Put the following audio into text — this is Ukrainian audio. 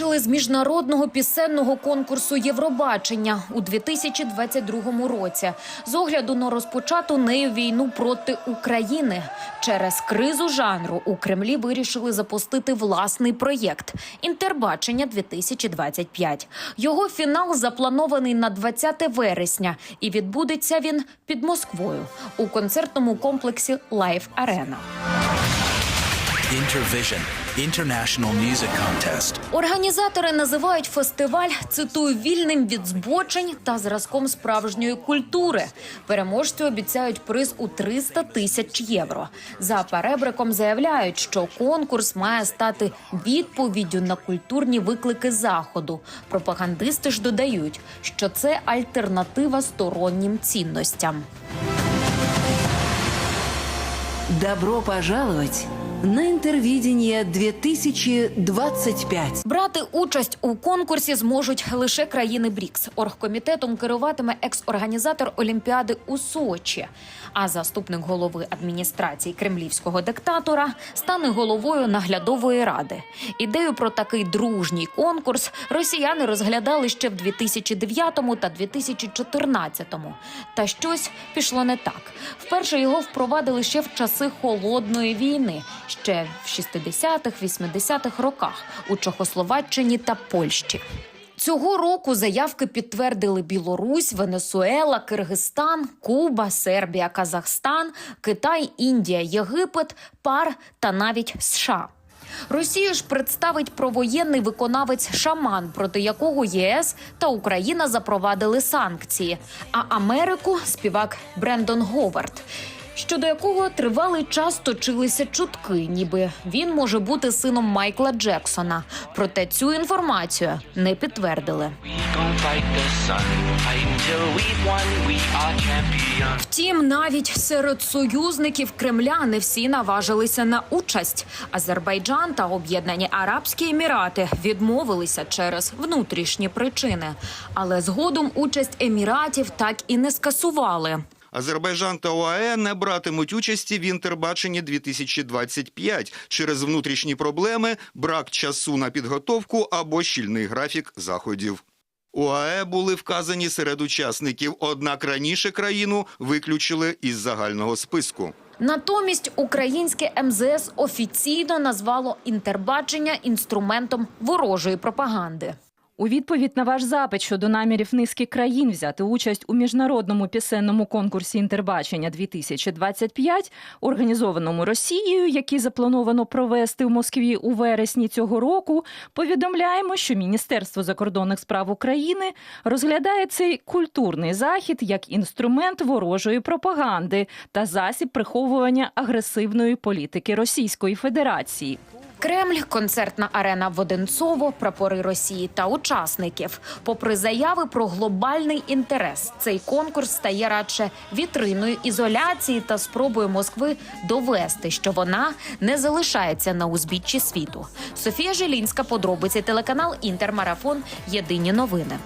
виключили з міжнародного пісенного конкурсу Євробачення у 2022 році з огляду на розпочату нею війну проти України. Через кризу жанру у Кремлі вирішили запустити власний проєкт Інтербачення 2025 Його фінал запланований на 20 вересня, і відбудеться він під Москвою у концертному комплексі Лайф Арена. Intervision International Music Contest. Організатори називають фестиваль цитую вільним від збочень та зразком справжньої культури. Переможці обіцяють приз у 300 тисяч євро. За перебриком заявляють, що конкурс має стати відповіддю на культурні виклики заходу. Пропагандисти ж додають, що це альтернатива стороннім цінностям. Добро пожаловать на Интервидение 2025. Брати участь у конкурсі зможуть лише країни БРІКС. Оргкомітетом керуватиме екс-організатор Олімпіади у Сочі. А заступник голови адміністрації кремлівського диктатора стане головою наглядової ради. Ідею про такий дружній конкурс росіяни розглядали ще в 2009 та 2014. Та щось пішло не так. Вперше його впровадили ще в часи холодної війни, ще в 60-х, 80-х роках у Чехословаччині та Польщі. Цього року заявки підтвердили Білорусь, Венесуела, Киргизстан, Куба, Сербія, Казахстан, Китай, Індія, Єгипет, ПАР та навіть США. Росію ж представить провоєнний виконавець Шаман, проти якого ЄС та Україна запровадили санкції. А Америку співак Брендон Говард. Щодо якого тривалий час точилися чутки, ніби він може бути сином Майкла Джексона. Проте цю інформацію не підтвердили. Втім, навіть серед союзників Кремля не всі наважилися на участь. Азербайджан та Об'єднані Арабські Емірати відмовилися через внутрішні причини. Але згодом участь еміратів так і не скасували. Азербайджан та ОАЕ не братимуть участі в інтербаченні 2025 через внутрішні проблеми, брак часу на підготовку або щільний графік заходів. ОАЕ були вказані серед учасників, однак раніше країну виключили із загального списку. Натомість українське МЗС офіційно назвало інтербачення інструментом ворожої пропаганди. У відповідь на ваш запит щодо намірів низки країн взяти участь у міжнародному пісенному конкурсі Інтербачення 2025, організованому Росією, який заплановано провести в Москві у вересні цього року, повідомляємо, що Міністерство закордонних справ України розглядає цей культурний захід як інструмент ворожої пропаганди та засіб приховування агресивної політики Російської Федерації. Кремль, концертна арена в Одинцово, прапори Росії та учасників. Попри заяви про глобальний інтерес, цей конкурс стає радше вітриною ізоляції та спробою Москви довести, що вона не залишається на узбіччі світу. Софія Жилінська, подробиці телеканал Інтермарафон. Єдині новини.